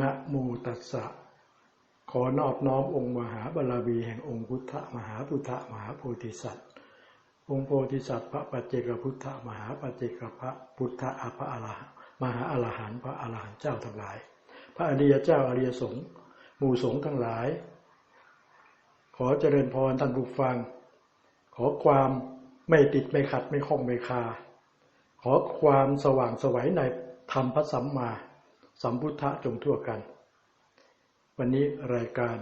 นะโมตัสสะ ขอนอบน้อมองค์มหาบาลวีแห่งองค์พุทธมหาพุทธมหาโพธิสัตว์ องค์โพธิสัตว์พระปัจเจกพุทธมหาปัจเจกพระพุทธอภะอรหันมหาอรหันต์พระอรหันต์เจ้าทั้งหลาย พระอริยเจ้าอริยสงฆ์หมู่สงฆ์ทั้งหลาย ขอเจริญพรท่านผู้ฟัง ขอความไม่ติดไม่ขัดไม่ข้องไม่คา ขอความสว่างสวัยในธรรมพระสัมมา สัมพุทธะจงทั่วกัน วันนี้รายการ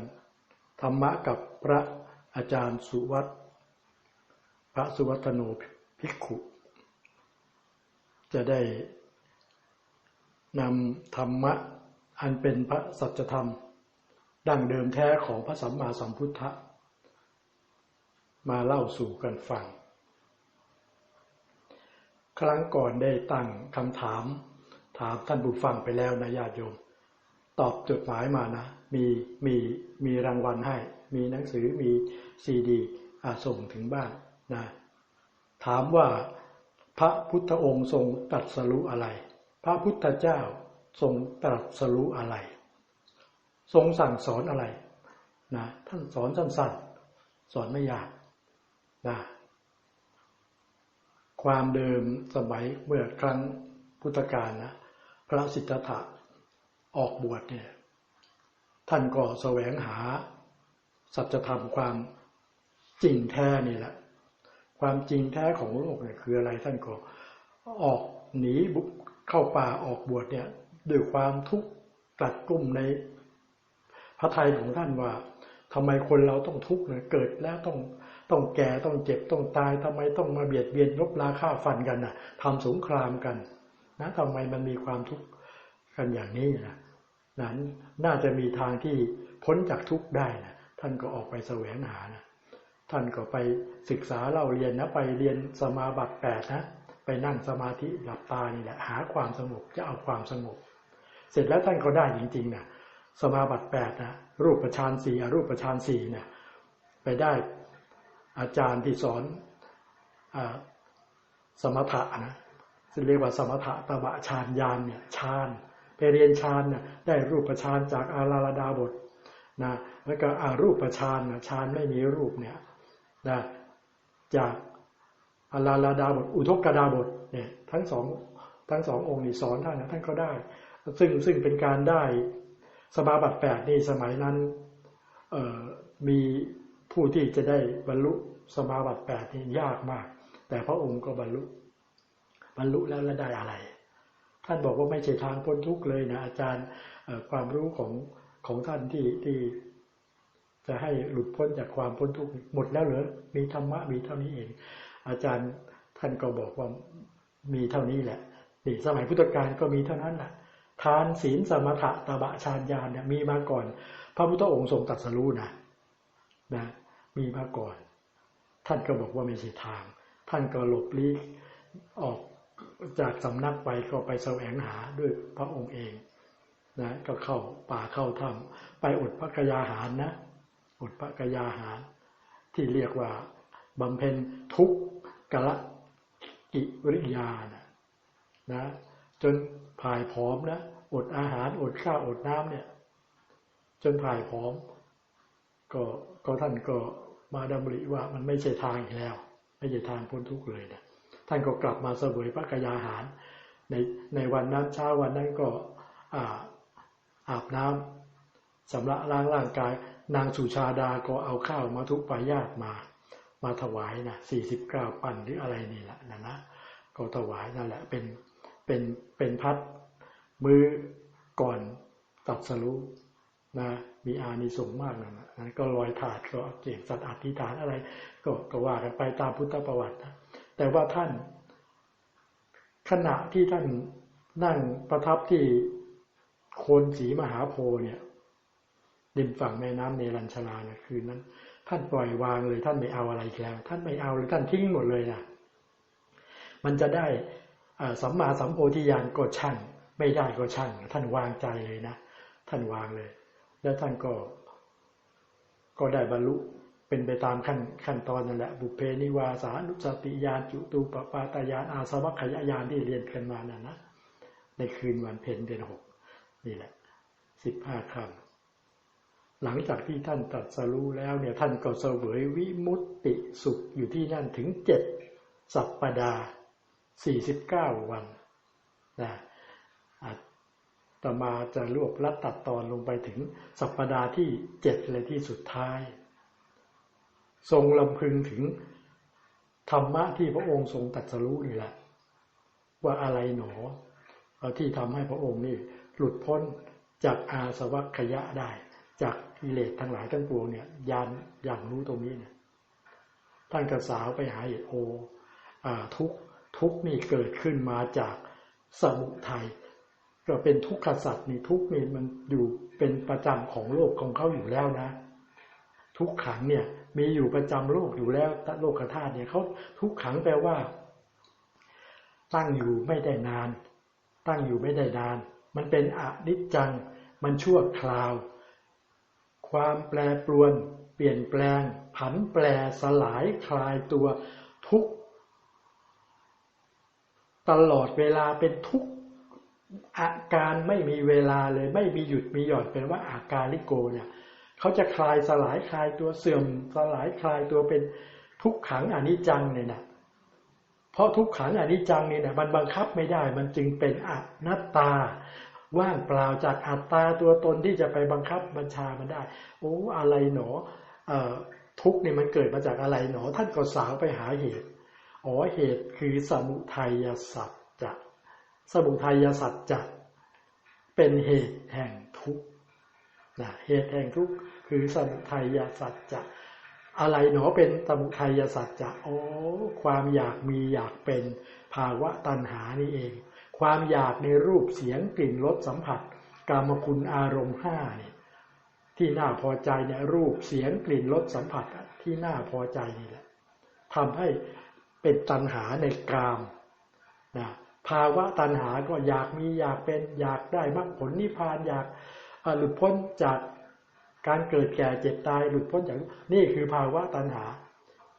ธรรมะกับพระอาจารย์สุวัตพระสุวัตโนภิกขุ จะได้นำธรรมะอันเป็นพระสัจธรรม ดั้งเดิมแท้ของพระสัมมาสัมพุทธะมาเล่าสู่กันฟัง ครั้งก่อนได้ตั้งคำถาม ถามท่านผู้ฟังไปแล้วนะญาติโยม ตอบจดหมายมานะ มีมีมีรางวัลให้ มีหนังสือมีซีดีส่งถึงบ้านนะ ถามว่าพระพุทธองค์ทรงตรัสรู้อะไร พระพุทธเจ้าทรงตรัสรู้อะไร ทรงสั่งสอนอะไรนะท่านสอนสั้นๆ สอนไม่ยากนะความเดิมสมัยเมื่อครั้งพุทธกาลนะ พระสิทธัตถะออกบวชเนี่ยท่านก็แสวงหา สัจธรรมความจริงแท้นี่แหละ ความจริงแท้ของโลกเนี่ยคืออะไรท่านก็ออกหนีบุกเข้าป่าออกบวชเนี่ยด้วยความทุกข์ตัดกลุ่มในพระไทยของท่านว่าทำไมคนเราต้องทุกข์เนี่ยเกิดแล้วต้องต้องแก่ต้องเจ็บต้องตายทำไมต้องมาเบียดเบียนลบราฆ่าฟันกันน่ะทำสงครามกัน นะทำไมมันมีความทุกข์กันอย่างนี้นะนั้นน่าจะมีทางที่พ้นจากทุกข์ได้นะท่านก็ออกไปแสวงหานะท่านก็ไปศึกษาเล่าเรียนนะไปเรียนสมาบัติแปดนะไปนั่งสมาธิหลับตานี่แหละหาความสงบจะเอาความสงบ เสร็จแล้วท่านก็ได้จริงๆนะสมาบัติแปดนะรูปประชานสี่อรูปประชานสี่เนี่ยไปได้อาจารย์ที่สอนอสมถะนะ เรียกว่าสมถะตบะฌานยานเนี่ยฌานไปเรียนฌานเนี่ยได้รูปฌานจากอาราลดาบทนะแล้วก็อารูปฌานนะฌานไม่มีรูปเนี่ยนะจากอาราลดาบท อุทกดาบทเนี่ยทั้งสองทั้งสององค์นี่สอนท่านนะท่านก็ได้ ซึ่งซึ่งเป็นการได้สมาบัติแปดนี่สมัยนั้นมีผู้ที่จะได้บรรลุสมาบัติแปดนี่ยากมาก แต่พระองค์ก็บรรลุ บรรลุแล้วแล้วได้อะไร ท่านบอกว่าไม่ใช่ทางพ้นทุกข์เลยนะอาจารย์ความรู้ของของท่านที่ที่จะให้หลุดพ้นจากความพ้นทุกข์หมดแล้วเหรอมีธรรมะมีเท่านี้เอง อาจารย์ท่านก็บอกว่ามีเท่านี้แหละนี่สมัยพุทธกาลก็มีเท่านั้นแหละทานศีลสมถะตบะฌานญาณเนี่ยมีมาก่อน พระพุทธองค์ทรงตรัสรู้นะนะมีมาก่อน ท่านก็บอกว่าไม่ใช่ทาง ท่านก็หลบลี้ออก จากสำนักไปก็ไปแสวงหาด้วยพระองค์เองนะก็เข้าป่าเข้าถ้ำไปอดพระกยาหารนะอดพระกยาหาร ที่เรียกว่าบำเพ็ญทุกกะกิริยานะนะจนผายผอมนะอดอาหารอดข้าวอดน้ำเนี่ย จนผายผอม ก็ก็ท่านก็มาดำริว่ามันไม่ใช่ทางอีกแล้ว ไม่ใช่ทางพ้นทุกข์เลยนะ ท่านก็กลับมาเสวยพระกยาหาร ในในวันนั้นเช้าวันนั้นก็อาอาบน้ำสำระล้างร่างกาย นางสุชาดาก็เอาข้าวมาทุกปายาตมา มาถวายนะสี่สิบเก้าปันหรืออะไรนี่แหละนะนะก็ถวายนั่นแหละเป็นเป็นเป็นพัดมือก่อนตัดสรุนะมีอานิสงส์มากนะนั้นก็ลอยถาดก็เก่งสัตว์อธิษฐานอะไร ก็ก็ว่ากันไปตามพุทธประวัตินะ แต่ว่าท่าน ขณะที่ท่านนั่งประทับที่โคนสีมหาโพเนี่ยริมฝั่งแม่น้ำเนรัญชลานะคืนนั้น ท่านปล่อยวางเลย ท่านไม่เอาอะไรแล้ว ท่านไม่เอาเลยท่านทิ้งหมดเลยนะมันจะได้สัมมาสัมโพธิญาณก็ช่างไม่ได้ก็ช่าง ท่านวางใจเลยนะ ท่านวางเลย แล้วท่านก็ ก็ได้บรรลุ เป็นไปตามขั้นขั้นตอนนั่นแหละ บุเพนิวาสานุสติญาณจุตูปปาตายานอาสวัคขยายานที่เรียนกันมานั่นนะในคืนวันเพ็ญเดือนหกนี่แหละสิบห้าคำหลังจากที่ท่านตรัสรู้แล้วเนี่ย ท่านก็เสวยวิมุตติสุขอยู่ที่นั่นถึงเจ็ดสัปปดาห์สี่สิบเก้าวันนะต่อมาจะรวบลัดตัดตอนลงไปถึงสัปปดาห์ที่เจ็ดเลยที่สุดท้าย ทรงลำพึงถึงธรรมะที่พระองค์ทรงตัดสรู้นี่แหละ ว่าอะไรหนอที่ทำให้พระองค์นี่หลุดพ้นจากอาสวัคยะได้ จากกิเลสทั้งหลายทั้งปวงเนี่ยยานอย่างรู้ตรงนี้เนี่ยท่านกระสาวไปหาเหตุโอทุกทุกนี่เกิดขึ้นมาจากสมุทัยก็เป็นทุกขสัตว์นี่ทุกนี่มันอยู่เป็นประจำของโลกของเขาอยู่แล้วนะ ทุกขังเนี่ย มีอยู่ประจำโลกอยู่แล้วโลกธาตุเนี่ยเขาทุกขังแปลว่า ตั้งอยู่ไม่ได้นาน ตั้งอยู่ไม่ได้นาน มันเป็นอนิจจัง มันชั่วคราว ความแปรปรวน เปลี่ยนแปลง ผันแปรสลายคลายตัวทุกตลอดเวลาเป็นทุกอาการไม่มีเวลาเลยไม่มีหยุดมีหย่อนเป็นว่าอาการลิโกเนี่ย เขาจะคลายสลายคลายตัวเสื่อม สลายคลายตัวเป็นทุกขังอนิจจังเนี่ยนะเพราะทุกขังอนิจจังเนี่ยนะมันบังคับไม่ได้ มันจึงเป็นอนัตตา ว่างเปล่าจากอัตตาตัวตนที่จะไปบังคับบัญชามันได้ โอ้อะไรหนอทุกเนี่ยมันเกิดมาจากอะไรหนอ ท่านก็สาวไปหาเหตุอ๋อเหตุคือสมุทัยสัจจะสมุทัยสัจจะเป็นเหตุแห่ง นะเหตุแห่งทุกข์คือสมุทัยสัจจะอะไรหนอเป็นสมุทัยสัจจะโอ้ความอยากมีอยากเป็นภาวะตัณหานี่เอง ความอยากในรูปเสียงกลิ่นรสสัมผัสกามคุณอารมณ์ห้าเนี่ยที่น่าพอใจเนี่ยรูปเสียงกลิ่นรสสัมผัสที่น่าพอใจนี่แหละทำให้เป็นตัณหาในกามนะภาวะตัณหาก็อยากมีอยากเป็นอยากได้มรรคผลนิพพานอยาก หลุดพ้นจากการเกิดแก่เจ็บตายหลุดพ้นจากนี่คือภาวะตัณหา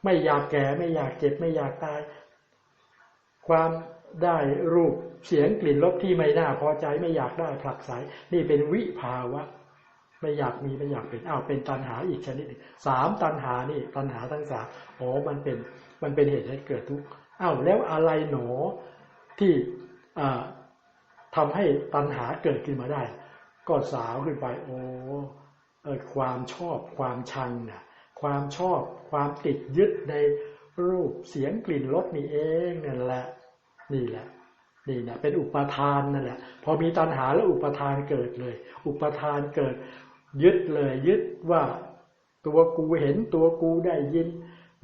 ไม่อยากแก่ไม่อยากเจ็บไม่อยากตาย ความได้รูปเสียงกลิ่นรสที่ไม่น่าพอใจไม่อยากได้ผลักไสนี่เป็นวิภาวะ ไม่อยากมีไม่อยากเป็นอ้าวเป็นตัณหาอีกชนิดหนึ่งสามตัณหานี่ตัณหาทั้งสามอ๋อมันเป็นมันเป็นเหตุให้เกิดทุกข์อ้าวแล้วอะไรหนอที่ทำให้ตัณหาเกิดขึ้นมาได้ ก็สาวขึ้นไปโอ้เออความชอบความชังนะความชอบความติดยึดในรูปเสียงกลิ่นรสนี่เองนั่นแหละ นี่แหละนี่นะเป็นอุปทานนั่นแหละ พอมีตัณหาแล้วอุปทานเกิดเลย อุปทานเกิด ยึดเลย ยึดว่า ตัวกูเห็นตัวกูได้ยิน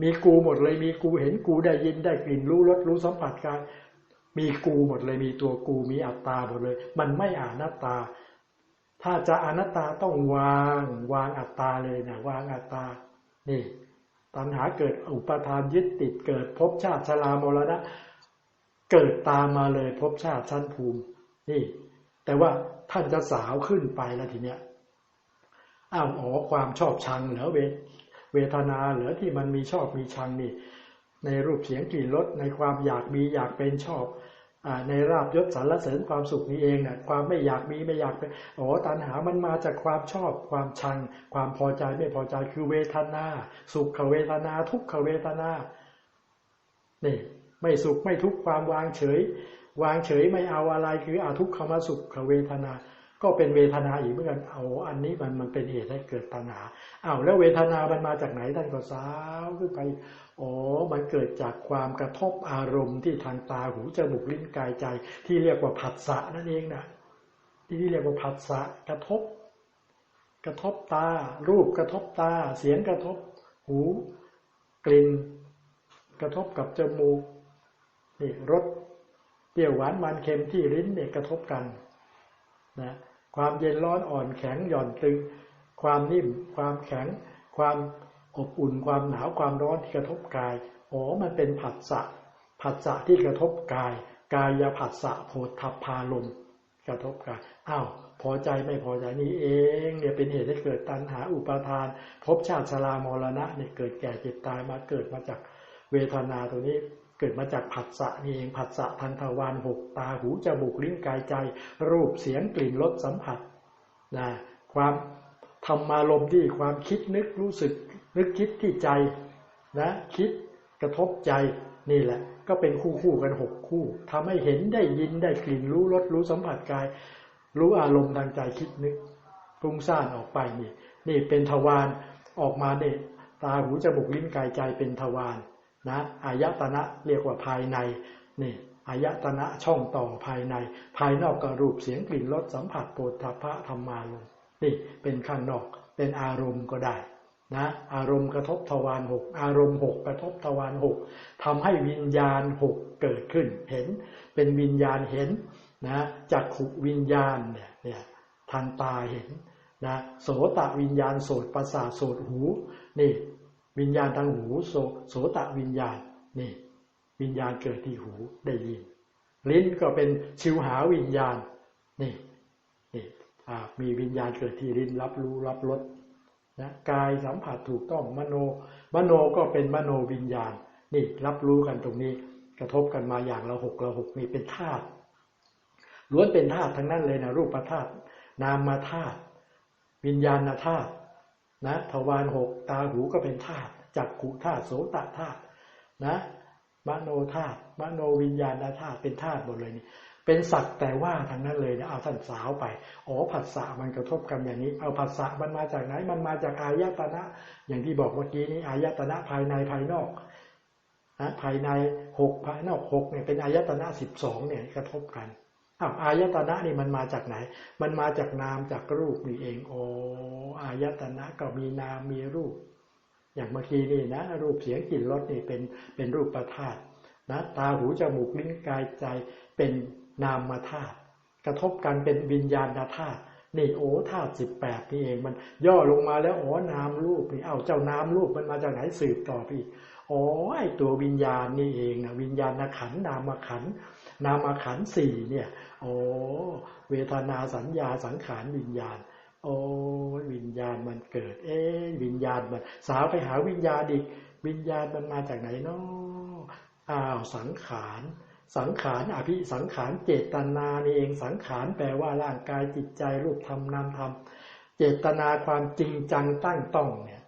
มีกูหมดเลย มีกูเห็นกูได้ยินได้กลิ่นรู้รสรู้สัมผัสกายมีกูหมดเลยมีตัวกูมีอัตตาหมดเลย มันไม่อานัตตา ถ้าจะอนัตตาต้องวางวางอัตตาเลยนะวางอัตตา นี่ ตัณหาเกิดอุปทานยึดติดเกิดภพชาติชรามรณะเกิดตามมาเลยภพชาติชั้นภูมิ นี่ แต่ว่าท่านจะสาวขึ้นไปแล้วทีเนี้ยอ้าวอ๋อความชอบชังเหรอเวเวทนาเหรอที่มันมีชอบมีชังนี่ ในรูปเสียงกลิ่นรสในความอยากมีอยากเป็นชอบ ในราบยศสรรเสริญความสุขนี้เองนะ่ะความไม่อยากมีไม่อยากเป็นโอ้ตัณหามันมาจากความชอบความชัง ความพอใจไม่พอใจคือเวทนา สุขเวทนา ทุกขเวทนานี่ไม่สุขไม่ทุกความวางเฉย วางเฉยไม่เอาอะไรคืออาทุกขมาสุขเวทนา ก็เป็นเวทนาอีกเหมือนกันเอา อันนี้มันมันเป็นเหตุให้เกิดตัณหาอ้าวแล้วเวทนามันมาจากไหนท่านก็สาวขึ้นไปอ๋อมันเกิดจากความกระทบอารมณ์ที่ทางตาหูจมูกลิ้นกายใจ ที่เรียกว่าผัสสะนั่นเองนะที่เรียกว่าผัสสะกระทบ กระทบตา รูปกระทบตา เสียงกระทบ หู กลิ่น กระทบกับจมูกนี่รสเปรี้ยวหวานมันเค็มที่ลิ้นเนี่ยกระทบกันนะ ความเย็นร้อนอ่อนแข็งหย่อนตึง ความนิ่ม ความแข็ง ความอบอุ่น ความหนาว ความร้อนที่กระทบกาย อ๋อ มันเป็นผัสสะ ผัสสะที่กระทบกาย กายผัสสะโพธพาลมกระทบกาย อ้าว พอใจไม่พอใจนี้เอง เนี่ยเป็นเหตุให้เกิดตัณหาอุปาทานภพชาติชรามรณะเนี่ยเกิดแก่เจ็บตายมาเกิดมาจากเวทนาตัวนี้ เกิดมาจากผัสสะนี่เองผัสสะทางทวารหกตาหูจมูกลิ้นกายใจ รูปเสียงกลิ่นรสสัมผัสนะความธรรมารมที่ความคิดนึกรู้สึกนึกคิดที่ใจนะคิดกระทบใจนี่แหละ ก็เป็นคู่คู่กันหกคู่ทำให้เห็นได้ยินได้กลิ่นรู้รสรู้สัมผัสกาย รู้อารมณ์ทางใจคิดนึกปรุงสร้างออกไปนี่ นี่เป็นทวารออกมาเนี่ยตาหูจมูกลิ้นกายใจเป็นทวาร นะอายตนะเรียกว่าภายในนี่อายตนะช่องต่อภายใน ภายนอกก็รูปเสียงกลิ่นรสสัมผัสโปรตภะธรรมาลมนี่เป็นข้างนอกเป็นอารมณ์ก็ได้นะอารมณ์กระทบทวารหกอารมณ์หกกระทบทวารหกทำให้วิญญาณหกเกิดขึ้นเห็น เป็นวิญญาณเห็นนะจากขุวิญญาณเนี่ยเนี่ยทางตาเห็นนะโสตวิญญาณโสตประสาทโสตหูนี่ วิญญาณทางหูโสโสตวิญญาณนี่ วิญญาณเกิดที่หูได้ยิน ลิ้นก็เป็นชิวหาวิญญาณนี่นี่มีวิญญาณเกิดที่ลิ้นรับรู้รับรสนะกายสัมผัสถูกต้องมโน มโนก็เป็นมโนวิญญาณ นี่รับรู้กันตรงนี้กระทบกันมาอย่างละหกละหกนี่เป็นธาตุล้วนเป็นธาตุทั้งนั้นเลยนะรูปธาตุนามธาตุวิญญาณธาตุ นะทวารหกตาหูก็เป็นธาตุจักขุธาตุโสตธาตุนะมโนธาตุมโนวิญญาณธาตุเป็นธาตุหมดเลยนี่เป็นสักแต่ว่าทางนั้นเลยนะเอาท่านสาวไปอ๋อผัสสะมันกระทบกันอย่างนี้ เอาผัสสะมันมาจากไหนมันมาจากอายตนะ อย่างที่บอกเมื่อกี้นี้อายตนะภายในภายนอกนะภายในหกภายนอกหกเนี่ยเป็นอายตนะสิบสองเนี่ยกระทบกัน อ้าวอายตนะนี่มันมาจากไหน มันมาจากนามจากรูปนี่เองโอ้อายตนะก็มีนามมีรูป อย่างเมื่อกี้นี่นะ รูปเสียงกลิ่นรสนี่เป็นเป็นรูปประธาตนะตาหูจมูกลิ้นกายใจเป็นนามธาตุกระทบกันเป็นวิญญาณธาตุนี่โอ้ธาตุสิบแปดนี่เองมันย่อลงมาแล้วอ๋อนามรูปนี่เอาเจ้านามรูปมันมาจากไหนสืบต่อพี่อ๋อไอตัววิญญาณนี่เองนะวิญญาณขันนามขัน นามขันสี่เนี่ย โอ้เวทนาสัญญาสังขารวิญญาณ โอ้วิญญาณมันเกิด เอ๊วิญญาณมันสาวไปหาวิญญาณอีกวิญญาณมันมาจากไหนเนาะอ้าวสังขารสังขารอภิสังขารเจตนานี่เองสังขารแปลว่าร่างกายจิตใจรูปธรรมนามธรรมเจตนาความจริงจังตั้งต้องเนี่ย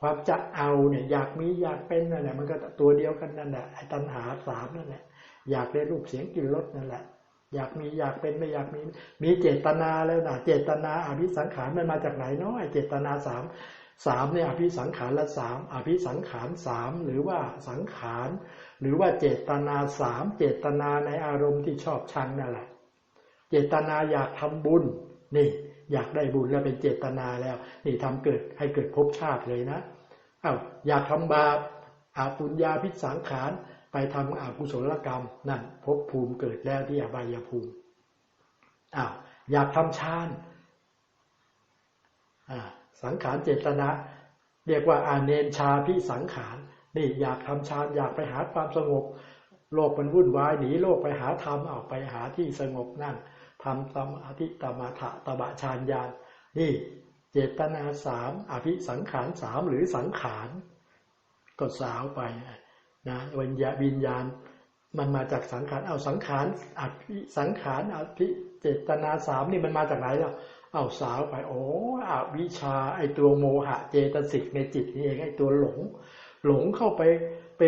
ความจะเอาเนี่ยอยากมีอยากเป็นนั่นแหละมันก็ตัวเดียวกันนั่นแหละไอ้ตัณหาสามนั่นแหละ อยากได้รูปเสียงกลิ่นรสนั่นแหละ อยากมีอยากเป็นไม่อยากมีมีเจตนาแล้วนะเจตนาอภิสังขารมันมาจากไหนเนาะเจตนาสามสามเนี่ยอภิสังขารละสามอภิสังขารสามหรือว่าสังขารหรือว่าเจตนาสามเจตนาในอารมณ์ที่ชอบชังนั่นแหละ เจตนาอยากทำบุญนี่อยากได้บุญแล้วเป็นเจตนาแล้ว นี่ทำเกิดให้เกิดภพชาติเลยนะอา้าวอยากทำบาปอาปุญญาพิสังขาร ทำอากุศลกรรมนั่นภพภูมิเกิดแล้วที่อบายภูมิอ้าวอยากทำฌานสังขารเจตนา เรียกว่าอาเนนชาพิสังขารนี่อยากทำฌานอยากไปหาความสงบ โลกมันวุ่นวายหนีโลกไปหาธรรมเอาไปหาที่สงบนั่งทำสมาธิตมาถะตบะฌานญาณนี่เจตนาสามอภิสังขารสามหรือสังขารก็สาวไป นะวิญญาวิญญาณ มันมาจากสังขารเอาสังขารอภิสังขารอภิเจตนาสามนี่มันมาจากไหนล่ะเอาสาวไปโอ้อวิชาไอตัวโมหะเจตสิกในจิตนี่เองไอตัวหลง หลงเข้าไปไป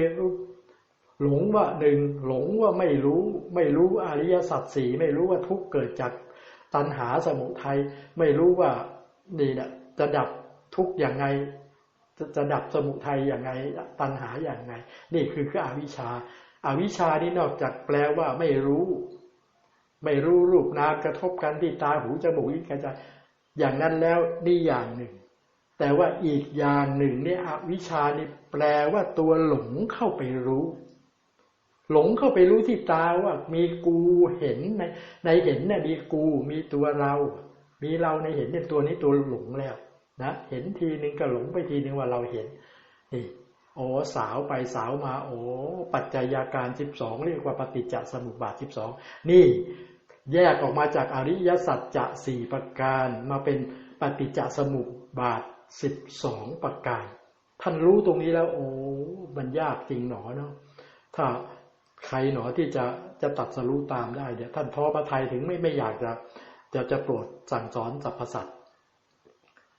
หลงว่าหนึ่งหลงว่าไม่รู้ไม่รู้อริยสัจสี่ไม่รู้ว่าทุกเกิดจากตัณหาสมุทัยไม่รู้ว่านี่นะจะดับทุกอย่างไง จะจะดับสมุทัยอย่างไงตัณหาอย่างไง นี่คือคืออวิชชาอาวิชชานี่นอกจากแปลว่าไม่รู้ ไม่รู้รูปนามกระทบกันที่ตาหูจมูกลิ้นกายใจอย่างนั้นแล้วนี่อย่างหนึ่ง แต่ว่าอีกอย่างหนึ่งเนี่ยอวิชานี่แปลว่าตัวหลงเข้าไปรู้ หลงเข้าไปรู้ที่ตาว่ามีกูเห็นในในเห็นเนี่ยมีกูมีตัวเรา มีเราในเห็นเนี่ยตัวนี้ตัวหลงแล้ว นะเห็นทีหนึ่งก็หลงไปทีหนึ่งว่าเราเห็นนี่โอ้สาวไปสาวมา โอ้ปัจจัยาการสิบสองเรียกว่าปฏิจจสมุปบาทสิบสองนี่แยกออกมาจากอริยสัจจะสี่ประการมาเป็นปฏิจจสมุปบาทสิบสองประการ ท่านรู้ตรงนี้แล้ว โอ้มันยากจริงหนอเนาะถ้าใครหนอที่จะจะตัดสรู้ตามได้เดี๋ยวท่านท้อพระทัยถึงไม่ไม่อยากจะจะจะโปรดสั่งสอนสรรพสัตว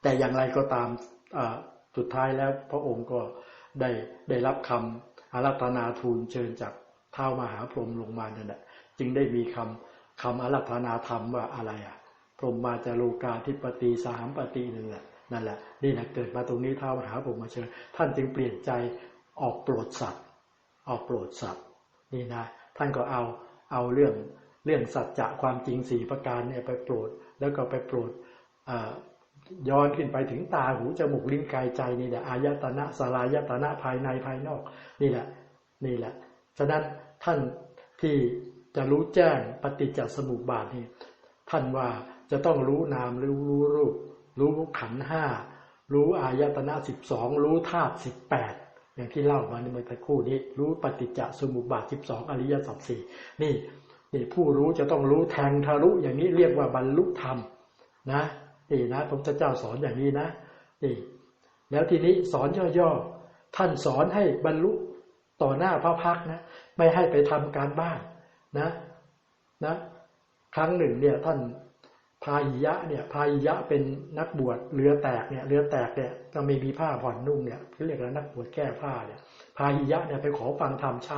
แต่อย่างไรก็ตามสุดท้ายแล้วพระองค์ก็ได้ได้รับคำอาราธนาทูลเชิญจากเท้ามหาพรหมลงมานั่นแหละจึงได้มีคำคำอาราธนาธรรมว่าอะไรอะพรหมมาจารูกาธิปตีสามปฏินั่นแหละนั่นแหละนี่แหละเกิดมาตรงนี้เท้ามหาพรหมมาเชิญ ท่านจึงเปลี่ยนใจออกโปรดสัตว์ ออกโปรดสัตว์นี่นะท่านก็เอาเอาเรื่องเรื่องสัจจะความจริงสี่ประการเนี่ยไปโปรด แล้วก็ไปโปรด ย้อนขึ้นไปถึงตาหูจมูกลิ้นกายใจนี่แหละอายตนะสลายตนะภายในภายนอกนี่แหละนี่แหละฉะนั้นท่านที่จะรู้แจ้งปฏิจจสมุปบาทนี่ท่านว่าจะต้องรู้นามรู้รู้รูป รู้ขันห้ารู้อายตนะสิบสองรู้ธาตุสิบแปดอย่างที่เล่ามาในเมื่อตะคู่นี้ รู้ปฏิจจสมุปบาทสิบสองอริยสัจสี่นี่นี่ผู้รู้จะต้องรู้แทงทะลุอย่างนี้เรียกว่าบรรลุธรรมนะ นี่นะพระพุทธเจ้าสอนอย่างนี้นะนี่แล้วทีนี้สอนย่อๆท่านสอนให้บรรลุต่อหน้าพระพักนะไม่ให้ไปทำการบ้านนะนะ ครั้งหนึ่งเนี่ยท่านพาหิยะเนี่ยพาหิยะเป็นนักบวชเรือแตกเนี่ยเรือแตกเนี่ยก็ไม่มีผ้าผ่อนนุ่งเนี่ยเขาเรียกว่านักบวชแก้ผ้าเนี่ยพาหิยะเนี่ยไปขอฟังธรรมเช้า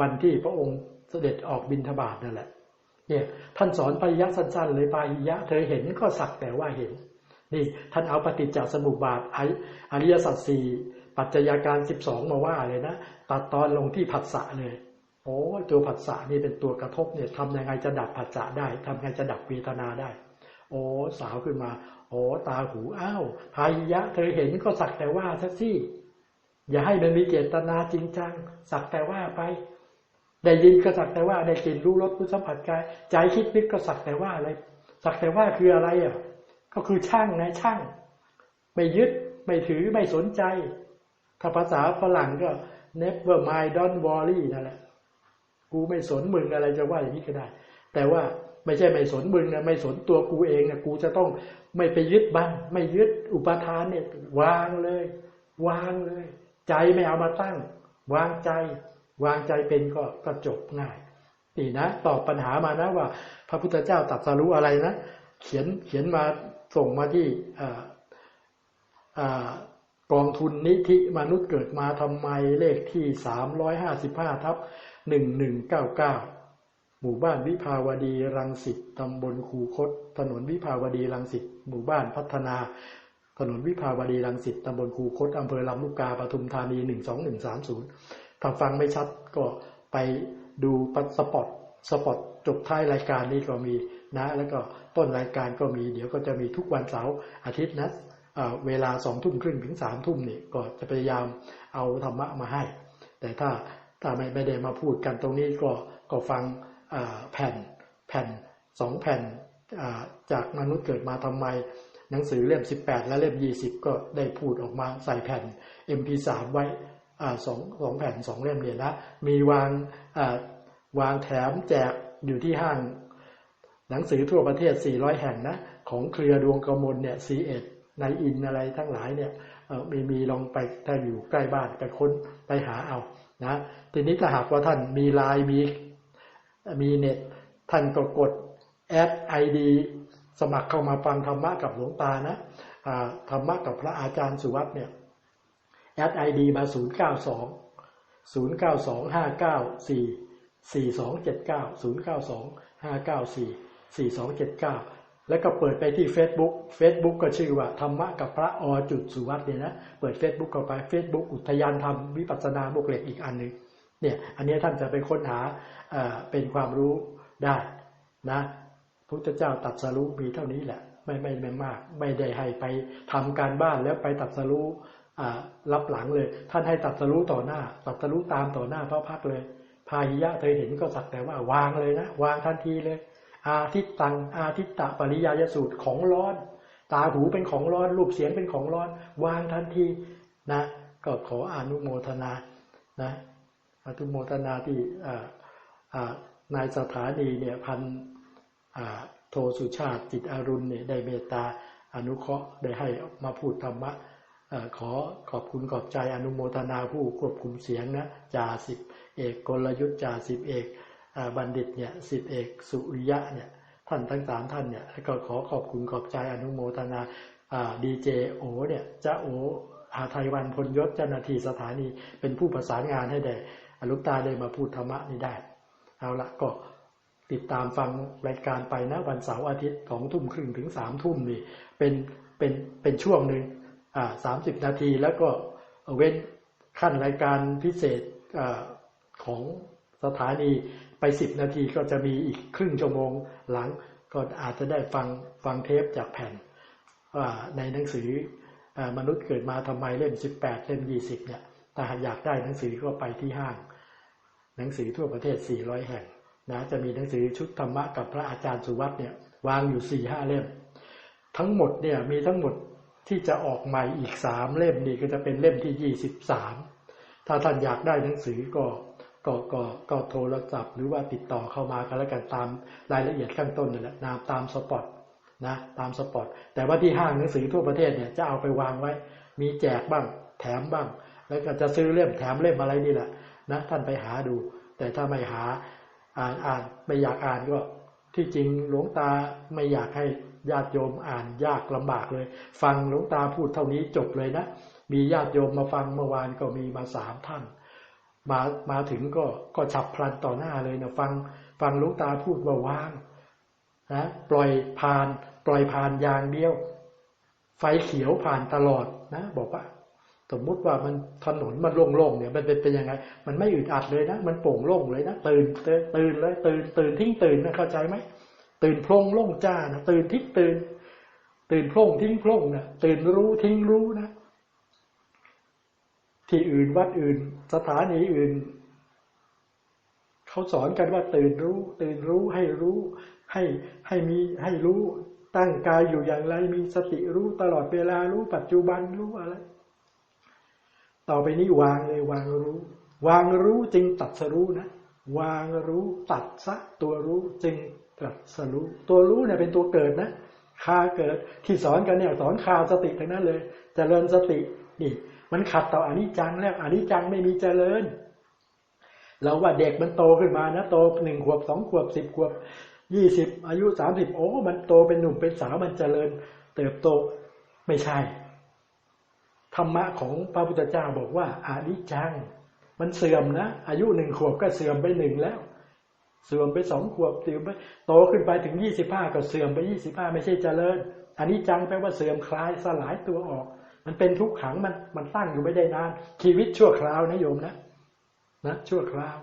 วันที่พระองค์เสด็จออกบินทบาทนั่นแหละ เนี่ยท่านสอนปายะสั้นๆเลยปายะเธอเห็นก็สักแต่ว่าเห็น นี่ท่านเอาปฏิจจสมุปบาทอริยสัจสี่ปัจจัยการสิบสองมาว่าเลยนะตัดตอนลงที่ผัสสะเลยโอ้ตัวผัสสะนี่เป็นตัวกระทบเนี่ยทำยังไงจะดับผัสสะได้ทำยังไงจะดับเวทนาได้ โอ้สาวขึ้นมา โอ้ตาหูอ้าวพายะ เธอเห็นก็สักแต่ว่าสักสิอย่าให้มันมีเจตนาจริงจัง สักแต่ว่าไป ได้ยินก็สักแต่ว่าได้กลิ่นรู้รสรู้สัมผัสกาย ใจคิดนึกก็สักแต่ว่าอะไร สักแต่ว่าคืออะไรอะ ก็คือช่างไงช่าง ไม่ยึดไม่ถือไม่สนใจ ถ้าภาษาฝรั่งก็ never mind don't worry นั่นแหละกูไม่สนมึงอะไรจะว่าอย่างนี้ก็ได้ แต่ว่าไม่ใช่ไม่สนมึงนะไม่สนตัวกูเองนะกูจะต้องไม่ไปยึดบ้านไม่ยึดอุปทานเนี่ยวางเลย วางเลย ใจไม่เอามาตั้ง วางใจ วางใจเป็นก็ก็จบง่ายนี่นะตอบปัญหามานะว่า พระพุทธเจ้าตรัสรู้อะไรนะเขียนเขียนมาส่งมาที่กองทุนนิธิมนุษย์เกิดมาทำไมเลขที่ 355ทับ1199 หมู่บ้านวิภาวดีรังสิตตำบลคูคต ถนนวิภาวดีรังสิตหมู่บ้านพัฒนา ถนนวิภาวดีรังสิตตำบลคูคตอำเภอลำลูกกาปทุมธานี 12130 ถ้าฟังไม่ชัดก็ไปดูสปอตสปอตจบท้ายรายการนี้ก็มีนะ แล้วก็ต้นรายการก็มี เดี๋ยวก็จะมีทุกวันเสาร์อาทิตย์นะเวลาสองทุ่มครึ่งถึงสามทุ่มนี่ก็จะพยายามเอาธรรมะมาให้ แต่ถ้าถ้าไม่ไม่ได้มาพูดกันตรงนี้ก็ก็ฟังแผ่นแผ่นสองแผ่นจากมนุษย์เกิดมาทำไม หนังสือเล่ม 18 และเล่ม 20 ก็ได้พูดออกมาใส่แผ่น MP3 ไว้ สองสองแผ่นสองเล่มเนี่ยนะมีวางวางแถมแจกอยู่ที่ห้าง หนังสือทั่วประเทศ 400 แห่งนะของเครือดวงกมลเนี่ยซีเอ็ดในอินอะไรทั้งหลายเนี่ยมีมีลองไปถ้าอยู่ใกล้บ้านไปค้นไปหาเอานะทีนี้ถ้าหากว่าท่านมีไลน์มีมีเน็ตท่านก็กดแอดไอดีสมัครเข้ามาฟังธรรมะกับหลวงตานะธรรมะกับพระอาจารย์สุวัตเนี่ย แอดไอดีมาศูนย์เก้าสองศูนย์เก้าสองห้าเก้าสี่สี่สองเจ็ดเก้าศูนย์เก้าสองห้าเก้าสี่สี่สองเจ็ดเก้าแล้วก็เปิดไปที่ Facebook Facebook ก็ชื่อว่าธรรมะกับพระอจุดสุวัตเนี่ยนะ เปิด Facebook เข้าไป Facebook อุทยานธรรมวิปัสสนาบวกเหล็กอีกอันหนึ่งเนี่ย อันนี้ท่านจะไปค้นหาเป็นความรู้ได้นะพุทธเจ้าตัดสรู้มีเท่านี้แหละ ไม่ไม่ไม่มาก ไม่ได้ให้ไปทำการบ้านแล้วไปตัดสรู้ รับหลังเลย ท่านให้ตัดสรู้ต่อหน้า ตัดสรู้ตามต่อหน้าพระพักเลย พาหิยะเธอเห็นก็สักแต่ว่าวางเลยนะ วางทันทีเลย อาทิตตัง อาทิตตะปริยายสูตรของร้อน ตาหูเป็นของร้อน รูปเสียงเป็นของร้อน วางทันทีนะ ก็ขออนุโมทนา นะอนุโมทนาที่นายสถานีเนี่ยพันโทสุชาติจิตอรุณเนี่ยได้เมตตาอนุเคราะห์ได้ให้มาพูดธรรมะ ขอขอบคุณขอบใจอนุโมทนาผู้ควบคุมเสียงนะจ่าสิบเอกกลยุทธ์จ่าสิบเอกบัณฑิตเนี่ยสิบเอกสุริยะเนี่ยท่านทั้งสามท่านเนี่ยก็ขอขอบคุณขอบใจอนุโมทนาดีเจโอเนี่ยจะโออาไทยวันพลยศเจ้าหน้าที่สถานีเป็นผู้ประสานงานให้แด่อลุตาได้มาพูดธรรมะนี่ได้ เอาละก็ติดตามฟังรายการไปนะวันเสาร์อาทิตย์สองทุ่มครึ่งถึงสามทุ่มนี่เป็นเป็นเป็นช่วงหนึ่ง สามสิบนาทีแล้วก็เว้นขั้นรายการพิเศษอของสถานีไปสิบนาทีก็จะมีอีกครึ่งชั่วโมงหลัง ก็อาจจะได้ฟังฟังเทปจากแผ่นว่าในหนังสือมนุษย์เกิดมาทำไมเล่มสิบแปดเล่มยี่สิบเนี่ยถ้าอยากได้หนังสือก็ไปที่ห้าง หนังสือทั่วประเทศสี่ร้อยแห่งนะจะมีหนังสือชุดธรรมะกับพระอาจารย์สุวัตเนี่ย วางอยู่สี่ห้าเล่ม ทั้งหมดเนี่ยมีทั้งหมด ที่จะออกใหม่อีกสามเล่มนี่ก็จะเป็นเล่มที่ยี่สิบสามถ้าท่านอยากได้หนังสือก็ก็ก็ก็โทรศัพท์ หรือว่าติดต่อเข้ามากันแล้วกันตามรายละเอียดข้างต้นนั่นแหละนามตามสปอตนะตามสปอตแต่ว่าที่ห้างหนังสือทั่วประเทศเนี่ยจะเอาไปวางไว้ มีแจกบ้าง แถมบ้าง แล้วก็จะซื้อเล่มแถมเล่มอะไรนี่แหละนะท่านไปหาดู แต่ถ้าไม่หาอ่านอ่านไม่อยากอ่านก็ที่จริงหลวงตาไม่อยากให้ ญาติโยมอ่านยากลำบากเลย ฟังหลวงตาพูดเท่านี้จบเลยนะ มีญาติโยมมาฟังเมื่อวานก็มีมาสามท่าน มามาถึงก็ก็ฉับพลันต่อหน้าเลยนะฟังฟังลูกตาพูดว่าว่างนะปล่อยผ่าน ปล่อยผ่านอย่างเดียว ไฟเขียวผ่านตลอดนะบอกว่าสมมุติว่ามันถนนมันโล่งๆเนี่ยมันเป็นเป็นยังไง มันไม่อึดอัดเลยนะ มันโป่งโล่งเลยนะ ตื่นตื่นเลยตื่นตื่นทิ้งตื่นนะเข้าใจไหม ตื่นโพลงโล่งจ้านะตื่นทิ้งตื่น ตื่นโพลงทิ้งโพลงนะตื่นรู้ทิ้งรู้นะ ที่อื่นวัดอื่น สถานีอื่นเขาสอนกันว่าตื่นรู้ ตื่นรู้ให้รู้ ให้ให้มีให้รู้ตั้งกายอยู่อย่างไรมีสติรู้ตลอดเวลารู้ปัจจุบันรู้อะไร ต่อไปนี้วางเลยวางรู้ วางรู้จึงตัดสรู้นะ วางรู้ตัดซะตัวรู้จึง ตัดสรู้ตัวรู้เนี่ยเป็นตัวเกิดนะคาเกิดที่สอนกันเนี่ยสอนคาสติทั้งนั้นเลยจเจริญสตินี่มันขัดต่ออนิจจังแล้วอนิจจังไม่มีเจริญ เราว่าเด็กมันโตขึ้นมานะโตหนึ่งขวบสองขวบสิบขวบยี่สิบอายุสามสิบโอ้มันโตเป็นหนุ่มเป็นสาวมันเจริญ เติบโตไม่ใช่ ธรรมะของพระพุทธเจ้าบอกว่าอานิจจัง มันเสื่อมนะ อายุหนึ่งขวบก็เสื่อมไปหนึ่งแล้ว เสื่อมไปสองขวบเสื่อมไปโตขึ้นไปถึงยี่สิบห้าก็เสื่อมไปยี่สิบห้าไม่ใช่เจริญ อันนี้จังแปลว่าเสื่อมคลายสลายตัวออก มันเป็นทุกขังมันมันตั้งอยู่ไม่ได้นาน ชีวิตชั่วคราวนะโยมนะนะชั่วคราว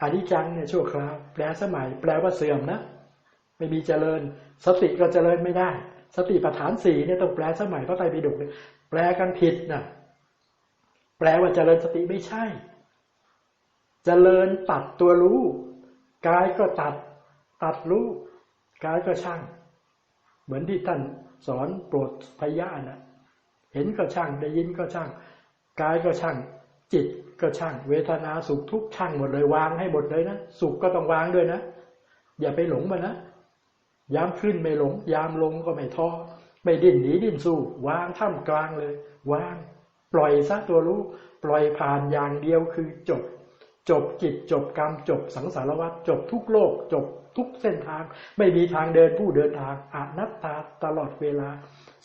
อันิจจังเนี่ยชั่วคราว แปลสมัย แปลว่าเสื่อมนะ ไม่มีเจริญ สติก็เจริญไม่ได้ สติปัฏฐานสี่เนี่ยต้องแปลสมัยพระไตรปิฎกแปลกันผิดนะแปลว่าเจริญสติไม่ใช่เจริญตัดตัวรู้ กายก็ตัดตัดรู้กายก็ช่าง เหมือนที่ท่านสอนโปรดพยานะเห็นก็ช่างได้ยินก็ช่างกายก็ช่าง จิตก็ช่าง เวทนาสุขทุกช่างหมดเลยวางให้หมดเลยนะสุขก็ต้องวางด้วยนะ อย่าไปหลงมันนะยามขึ้นไม่หลง ยามลงก็ไม่ท้อไม่ดิ้นหนีดิ้นสู้ วางท่ามกลางเลย วาง ปล่อยซะตัวรู้ ปล่อยผ่านอย่างเดียวคือจบ จบจิตจบกรรม จบสังสารวัฏจบทุกโลก จบทุกเส้นทาง ไม่มีทางเดินผู้เดินทางอนัตตาตลอดเวลา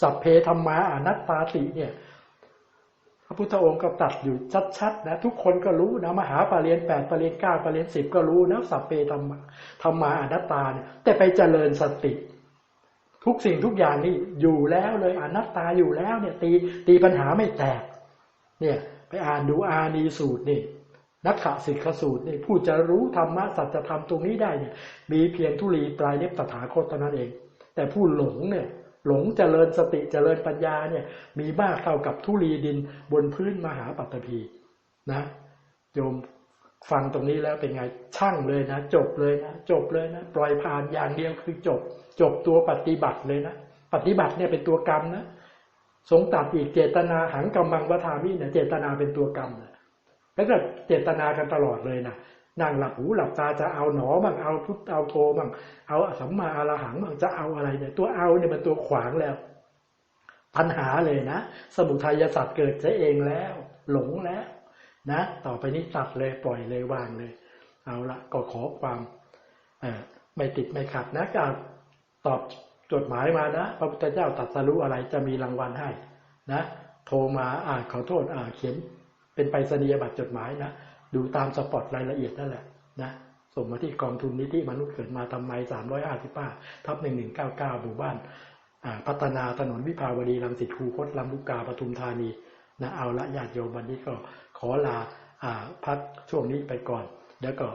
สัพเพธรรมาอนัตตาติเนี่ยพระพุทธองค์ก็ตัดอยู่ชัดๆนะทุกคนก็รู้นะมหาปรริญญาแปดปรริญญาเก้าปรริญญาสิบก็รู้นะสัพเพธรรมธรรมาอนัตตาเนี่ยแต่ไปเจริญสติ ทุกสิ่งทุกอย่างนี่อยู่แล้วเลยอนัตตาอยู่แล้วเนี่ยตีตีปัญหาไม่แตกเนี่ยไปอ่านดูอานีสูตรนี่ นักขสิกขสูตรนี่ผู้จะรู้ธรรมะสัจธรรมตรงนี้ได้เนี่ย มีเพียงทุลีปลายเล็บตถาคตเท่านั้นเอง แต่ผู้หลงเนี่ยหลงเจริญสติเจริญปัญญาเนี่ย มีมากเท่ากับทุลีดินบนพื้นมหาปัตภีนะโยมฟังตรงนี้แล้วเป็นไงช่างเลยนะ จบเลยนะจบเลยนะปล่อยผ่านอย่างเดียวคือจบ จบตัวปฏิบัติเลยนะปฏิบัติเนี่ยเป็นตัวกรรมนะสงตัดอีกเจตนาหังกรรมังวัฏามิเนี่ยเจตนาเป็นตัวกรรมนะ แล้วก็เจตนากันตลอดเลยนะนั่งหลับหูหลับตาจะเอาหนอบ้างเอาพุทเอาโทบ้างเอาสัมมาอรหังบ้างจะเอาอะไรเนี่ย ตัวเอาเนี่ยมันตัวขวางแล้วปัญหาเลยนะ สมุทัยสัตว์เกิดซะเองแล้ว หลงแล้ว นะ ต่อไปนี้ตัดเลยปล่อยเลยวางเลย เอาละก็ขอความไม่ติดไม่ขัดนะการตอบจดหมายมานะพระพุทธเจ้าตรัสรู้อะไรจะมีรางวัลให้ นะ โทรมาอ่านขอโทษอ่าเขียน เป็นไปรษณียบัตรจดหมายนะดูตามสปอตรายละเอียดนั่นแหละนะส่งมาที่กองทุนนิธิมนุษย์เกิดมาทำไมสามร้อยห้าสิป้าทับหนึ่งหนึ่งเก้าเก้าหมู่บ้านพัฒนาถนนวิภาวดีรังสิตคูคตลำลูกกาปทุมธานีนะเอาละญาติโยมวันนี้ก็ขอลาพักช่วงนี้ไปก่อน แล้วก็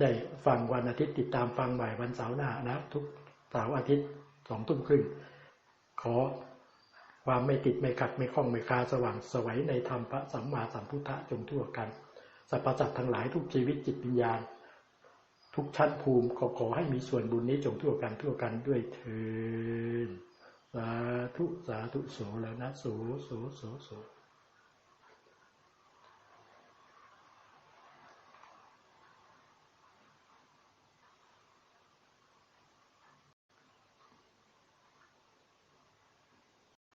ได้ฟังวันอาทิตย์ติดตามฟังใหม่วันเสาร์หน้านะ ทุกเสาร์อาทิตย์สองทุ่มครึ่งขอ ความไม่ติดไม่ขัดไม่คล้องไม่คาสว่างสวัยในธรรมพระสัมมาสัมพุทธะจงทั่วกันสรรพสัตว์ทั้งหลายทุกชีวิตจิตวิญญาณ ทุกชั้นภูมิขอขอให้มีส่วนบุญนี้จงทั่วกันทั่วกันด้วยเถิดสาธุสาธุโสแล้วนะโสโสโสโส